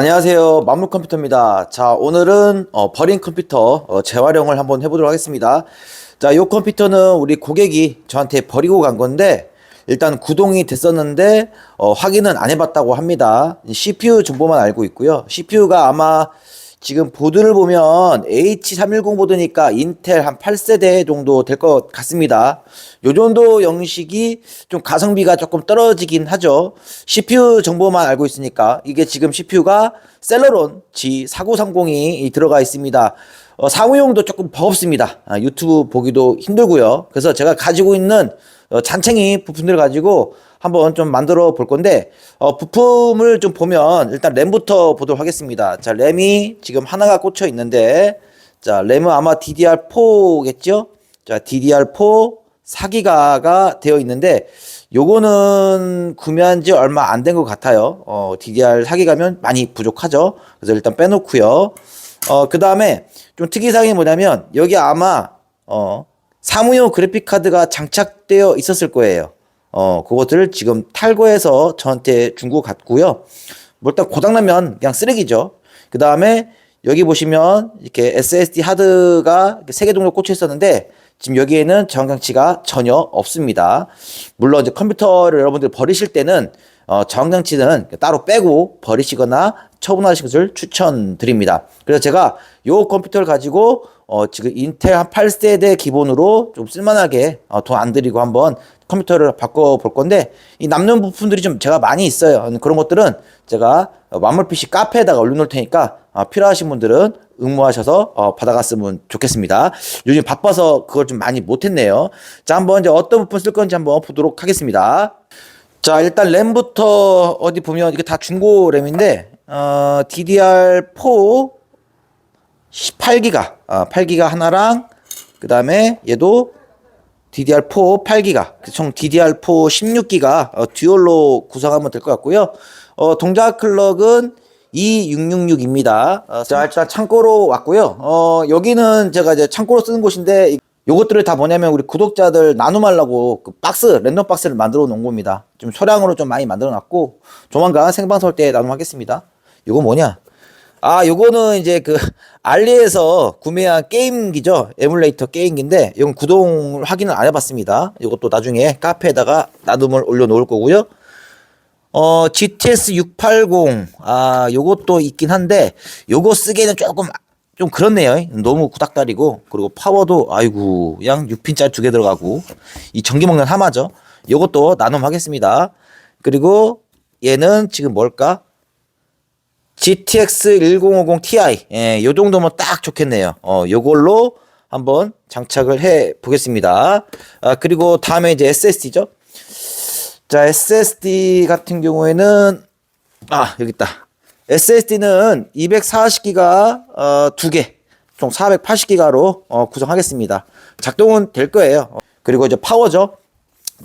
안녕하세요. 만물 컴퓨터입니다. 자, 오늘은 어, 버린 컴퓨터 어, 재활용을 한번 해보도록 하겠습니다. 자, 이 컴퓨터는 우리 고객이 저한테 버리고 간 건데 일단 구동이 됐었는데 어, 확인은 안 해봤다고 합니다. CPU 정보만 알고 있고요. CPU가 아마 지금 보드를 보면 H310 보드니까 인텔 한 8세대 정도 될 것 같습니다. 요 정도 형식이 좀 가성비가 조금 떨어지긴 하죠. CPU 정보만 알고 있으니까 이게 지금 CPU가 셀러론 G4930이 들어가 있습니다. 어, 사무용도 조금 버겁습니다. 아, 유튜브 보기도 힘들고요. 그래서 제가 가지고 있는 어, 잔챙이 부품들을 가지고 한번 좀 만들어 볼 건데 어, 부품을 좀 보면 일단 램부터 보도록 하겠습니다. 자, 램이 지금 하나가 꽂혀 있는데 자, 램은 아마 DDR4겠죠? 자, DDR4 4기가가 되어 있는데 요거는 구매한 지 얼마 안 된 것 같아요. 어, DDR 4기가면 많이 부족하죠. 그래서 일단 빼놓고요. 어, 그 다음에 좀 특이사항이 뭐냐면 여기 아마 어, 사무용 그래픽 카드가 장착되어 있었을 거예요. 어, 그것들을 지금 탈거해서 저한테 준 것 같고요. 뭐 일단 고장나면 그냥 쓰레기죠. 그 다음에 여기 보시면 이렇게 SSD 하드가 3개 정도 꽂혀 있었는데 지금 여기에는 저장장치가 전혀 없습니다. 물론 이제 컴퓨터를 여러분들 버리실 때는 어, 저장장치는 따로 빼고 버리시거나 처분하시는 것을 추천드립니다. 그래서 제가 요 컴퓨터를 가지고 어, 지금 인텔 한 8세대 기본으로 좀 쓸만하게 어, 돈안 들이고 한번 컴퓨터를 바꿔 볼 건데 이 남는 부품들이 좀 제가 많이 있어요. 그런 것들은 제가 완물 PC 카페에다가 올려놓을 테니까 어, 필요하신 분들은 응모하셔서 어, 받아갔으면 좋겠습니다. 요즘 바빠서 그걸 좀 많이 못했네요. 자, 한번 이제 어떤 부품 쓸 건지 한번 보도록 하겠습니다. 자, 일단 램부터 어디 보면 이게 다 중고 램인데 어, DDR4 18기가, 아, 8기가 하나랑 그 다음에 얘도 DDR4 8기가, 총 DDR4 16기가 어, 듀얼로 구성하면 될 것 같고요. 어, 동작 클럭은 2666입니다. 어, 자, 일단 창고로 왔고요. 어, 여기는 제가 이제 창고로 쓰는 곳인데 이- 요것들을 다 뭐냐면 우리 구독자들 나눔하려고 그 박스, 랜덤 박스를 만들어 놓은 겁니다. 좀 소량으로 좀 많이 만들어 놨고 조만간 생방송 할때 나눔하겠습니다. 이거 뭐냐? 아, 요거는 이제 그 알리에서 구매한 게임기죠. 에뮬레이터 게임기인데 이건 구동 확인을 안 해봤습니다. 이것도 나중에 카페에다가 나눔을 올려놓을 거고요. 어, GTS 680. 아, 요것도 있긴 한데 요거 쓰기에는 조금 좀 그렇네요. 너무 구닥다리고 그리고 파워도 아이고 그냥 6핀짜리 두 개 들어가고 이 전기 먹는 하마죠. 요것도 나눔하겠습니다. 그리고 얘는 지금 뭘까? GTX 1050 Ti. 예, 요 정도면 딱 좋겠네요. 어, 요걸로 한번 장착을 해 보겠습니다. 아, 그리고 다음에 이제 SSD죠. 자, SSD 같은 경우에는 아, 여기 있다. SSD는 240기가 어, 두 개, 총 480기가로 어, 구성하겠습니다. 작동은 될 거예요. 어, 그리고 이제 파워죠.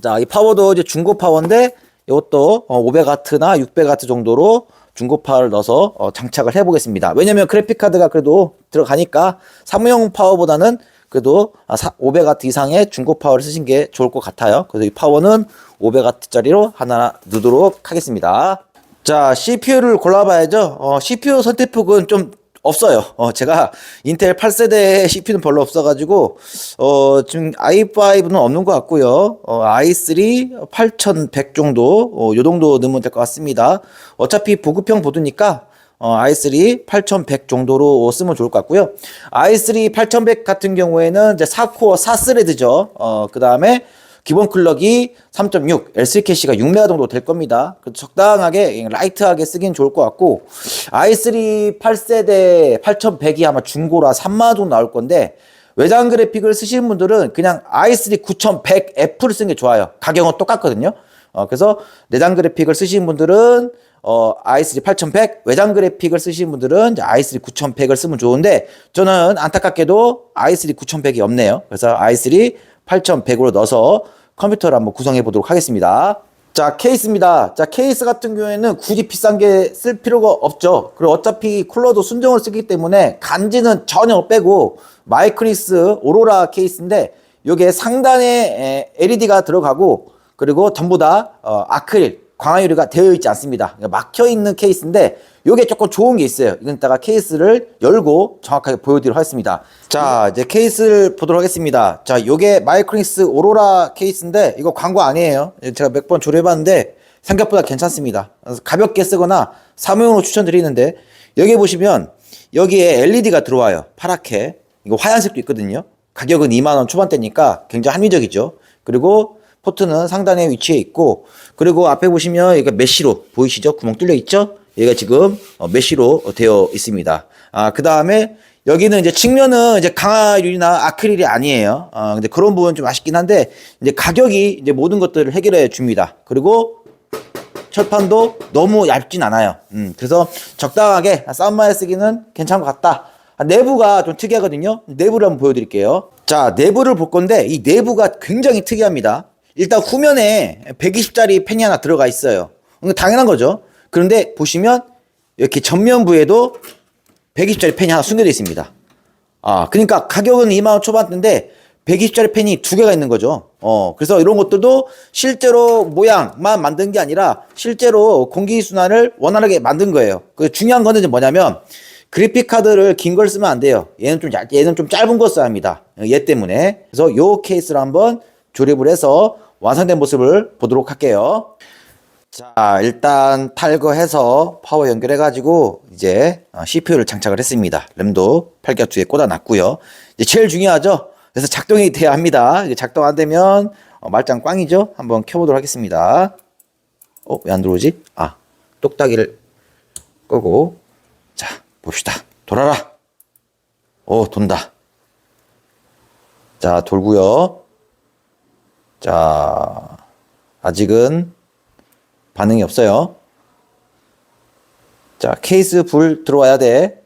자, 이 파워도 이제 중고 파워인데 이것도 어, 500와트나 600와트 정도로 중고파를 넣어서 어, 장착을 해보겠습니다. 왜냐면 그래픽 카드가 그래도 들어가니까 사무용 파워보다는 그래도 아, 500와트 이상의 중고 파워를 쓰신 게 좋을 것 같아요. 그래서 이 파워는 500와트짜리로 하나 넣도록 하겠습니다. 자, CPU를 골라봐야죠. 어, CPU 선택폭은 좀 없어요. 어, 제가 인텔 8세대 CPU는 별로 없어가지고, 어, 지금 i5는 없는 것 같고요. 어, i3 8100 정도, 어, 요 정도 넣으면 될 것 같습니다. 어차피 보급형 보드니까, 어, i3 8100 정도로 쓰면 좋을 것 같고요. i3 8100 같은 경우에는 이제 4코어 4스레드죠. 어, 그 다음에 기본 클럭이 3.6, L3 캐시가 6메가 정도 될 겁니다. 그래서 적당하게 라이트하게 쓰긴 좋을 것 같고 i3 8세대 8100이 아마 중고라 3만 정도 나올 건데 외장 그래픽을 쓰시는 분들은 그냥 i3 9100F를 쓰는 게 좋아요. 가격은 똑같거든요. 어, 그래서 내장 그래픽을 쓰시는 분들은 어, i3 8100 외장 그래픽을 쓰시는 분들은 이제 i3 9100을 쓰면 좋은데 저는 안타깝게도 i3 9100이 없네요. 그래서 i3 8100으로 넣어서 컴퓨터를 한번 구성해 보도록 하겠습니다. 자, 케이스입니다. 자, 케이스 같은 경우에는 굳이 비싼 게 쓸 필요가 없죠. 그리고 어차피 쿨러도 순정을 쓰기 때문에 간지는 전혀 빼고 마이크리스 오로라 케이스인데 요게 상단에 LED가 들어가고 그리고 전부 다 어, 아크릴 광화유리가 되어 있지 않습니다. 그러니까 막혀 있는 케이스인데 요게 조금 좋은 게 있어요. 이건 이따가 케이스를 열고 정확하게 보여드리도록 하겠습니다. 자, 이제 케이스를 보도록 하겠습니다. 자, 요게 마이크로닉스 오로라 케이스인데 이거 광고 아니에요. 제가 몇 번 조립해봤는데 생각보다 괜찮습니다. 가볍게 쓰거나 사무용으로 추천드리는데 여기 보시면 여기에 LED가 들어와요. 파랗게. 이거 하얀색도 있거든요. 가격은 2만원 초반대니까 굉장히 합리적이죠. 그리고 포트는 상단에 위치해 있고 그리고 앞에 보시면 이거 메쉬로 보이시죠? 구멍 뚫려 있죠? 얘가 지금 어, 메쉬로 되어 있습니다. 아, 그 다음에 여기는 이제 측면은 이제 강화유리나 아크릴이 아니에요. 아, 근데 그런 부분 좀 아쉽긴 한데 이제 가격이 이제 모든 것들을 해결해 줍니다. 그리고 철판도 너무 얇진 않아요. 음, 그래서 적당하게 싸움만에 쓰기는 괜찮은 것 같다. 아, 내부가 좀 특이하거든요. 내부를 한번 보여드릴게요. 자, 내부를 볼 건데 이 내부가 굉장히 특이합니다. 일단 후면에 120짜리 팬이 하나 들어가 있어요. 당연한 거죠. 그런데 보시면 이렇게 전면부에도 120짜리 팬이 하나 숨겨져 있습니다. 아, 그러니까 가격은 2만원 초반대인데 120짜리 팬이 두 개가 있는 거죠. 어, 그래서 이런 것들도 실제로 모양만 만든 게 아니라 실제로 공기순환을 원활하게 만든 거예요. 그 중요한 거는 뭐냐면 그래픽 카드를 긴 걸 쓰면 안 돼요. 얘는 좀, 얇- 얘는 좀 짧은 거 써야 합니다. 얘 때문에. 그래서 요 케이스를 한번 조립을 해서 완성된 모습을 보도록 할게요. 자, 일단 탈거해서 파워 연결해가지고 이제 어, CPU를 장착을 했습니다. 램도 8겹2에 꽂아놨고요. 이제 제일 중요하죠. 그래서 작동이 돼야 합니다. 이게 작동 안 되면 어, 말짱 꽝이죠. 한번 켜보도록 하겠습니다. 어, 왜 안 들어오지? 아, 똑딱이를 끄고 자, 봅시다. 돌아라. 오, 돈다. 자, 돌고요. 자, 아직은 반응이 없어요. 자, 케이스 불 들어와야 돼.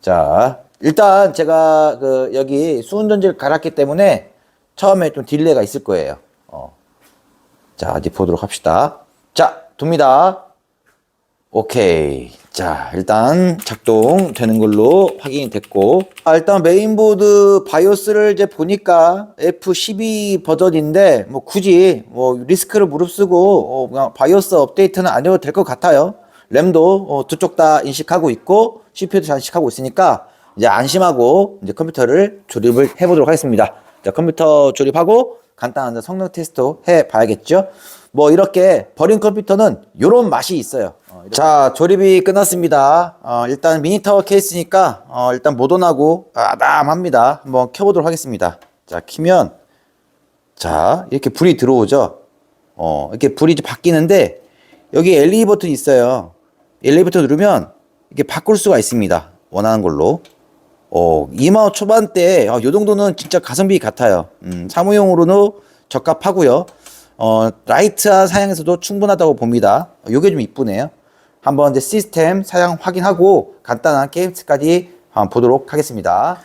자, 일단 제가 그 여기 수은 전지를 갈았기 때문에 처음에 좀 딜레이가 있을 거예요. 어. 자, 어디 보도록 합시다. 자, 돕니다. 오케이. 자, 일단 작동되는 걸로 확인이 됐고. 아, 일단 메인보드 바이오스를 이제 보니까 F12 버전인데, 뭐 굳이 뭐 리스크를 무릅쓰고, 어, 그냥 바이오스 업데이트는 안 해도 될 것 같아요. 램도 어, 두 쪽 다 인식하고 있고, CPU도 잘 인식하고 있으니까, 이제 안심하고 이제 컴퓨터를 조립을 해보도록 하겠습니다. 자, 컴퓨터 조립하고 간단한 성능 테스트 해 봐야겠죠? 뭐 이렇게 버린 컴퓨터는 요런 맛이 있어요. 어, 자, 조립이 끝났습니다. 어, 일단 미니타워 케이스니까 어, 일단 모던하고 아담합니다. 한번 켜보도록 하겠습니다. 자, 키면 자, 이렇게 불이 들어오죠? 어, 이렇게 불이 이제 바뀌는데 여기 LED 버튼이 있어요. LED 버튼 누르면 이게 바꿀 수가 있습니다. 원하는 걸로. 어, 2만원 초반대, 어, 요 정도는 진짜 가성비 같아요. 음, 사무용으로는 적합하고요. 어, 라이트한 사양에서도 충분하다고 봅니다. 어, 요게 좀 이쁘네요. 한번 이제 시스템 사양 확인하고 간단한 게임스까지 보도록 하겠습니다.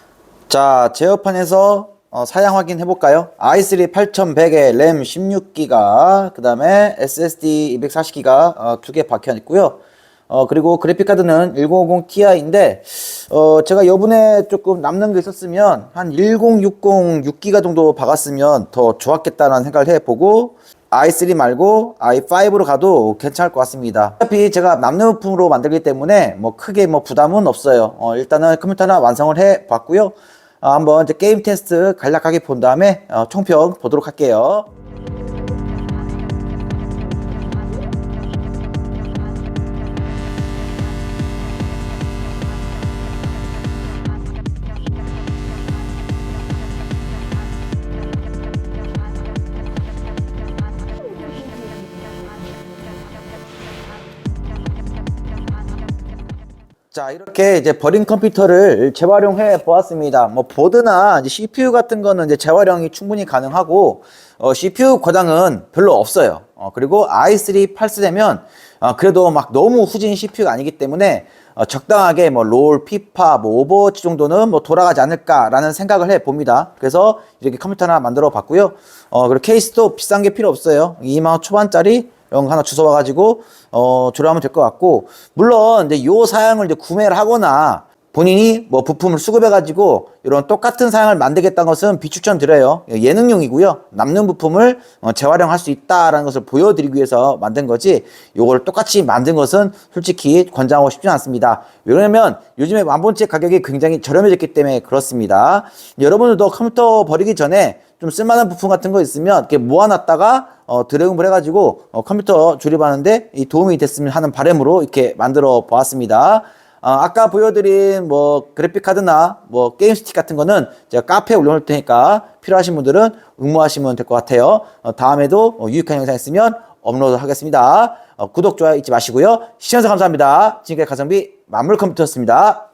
자, 제어판에서 어, 사양 확인해 볼까요? i3 8100에 램 16기가, 그 다음에 SSD 240기가 어, 두개 박혀 있고요. 어, 그리고 그래픽카드는 1050 Ti인데, 어, 제가 요번에 조금 남는 게 있었으면 한 1060 6기가 정도 박았으면 더 좋았겠다는 생각을 해보고, i3 말고 i5로 가도 괜찮을 것 같습니다. 어차피 제가 남는 부품으로 만들기 때문에 뭐 크게 뭐 부담은 없어요. 어, 일단은 컴퓨터 하나 완성을 해 봤고요. 어, 한번 이제 게임 테스트 간략하게 본 다음에 어, 총평 보도록 할게요. 자, 이렇게 이제 버린 컴퓨터를 재활용해 보았습니다. 뭐, 보드나 CPU 같은 거는 이제 재활용이 충분히 가능하고, 어, CPU 고장은 별로 없어요. 어, 그리고 i3 8 세대면, 어, 그래도 막 너무 후진 CPU가 아니기 때문에, 어, 적당하게 뭐, 롤, 피파, 뭐, 오버워치 정도는 뭐, 돌아가지 않을까라는 생각을 해 봅니다. 그래서 이렇게 컴퓨터 하나 만들어 봤고요. 어, 그리고 케이스도 비싼 게 필요 없어요. 2만원 초반짜리 거 하나 주워 와가지고 어 조립하면 될 것 같고 물론 이제 요 사양을 이제 구매를 하거나 본인이 뭐 부품을 수급해가지고 이런 똑같은 사양을 만들겠다는 것은 비추천 드려요. 예능용이고요. 남는 부품을 어, 재활용할 수 있다라는 것을 보여드리기 위해서 만든 거지. 요걸 똑같이 만든 것은 솔직히 권장하고 싶지 않습니다. 왜냐면 요즘에 완본체 가격이 굉장히 저렴해졌기 때문에 그렇습니다. 여러분들도 컴퓨터 버리기 전에 좀 쓸만한 부품 같은 거 있으면 이렇게 모아놨다가 어, 드래곤을 해가지고 어, 컴퓨터 조립하는데 이 도움이 됐으면 하는 바람으로 이렇게 만들어 보았습니다. 어, 아까 보여드린 뭐 그래픽 카드나 뭐 게임 스틱 같은 거는 제가 카페에 올려놓을 테니까 필요하신 분들은 응모하시면 될 것 같아요. 어, 다음에도 어, 유익한 영상 있으면 업로드 하겠습니다. 어, 구독, 좋아요 잊지 마시고요. 시청해주셔서 감사합니다. 지금까지 가성비 만물 컴퓨터였습니다.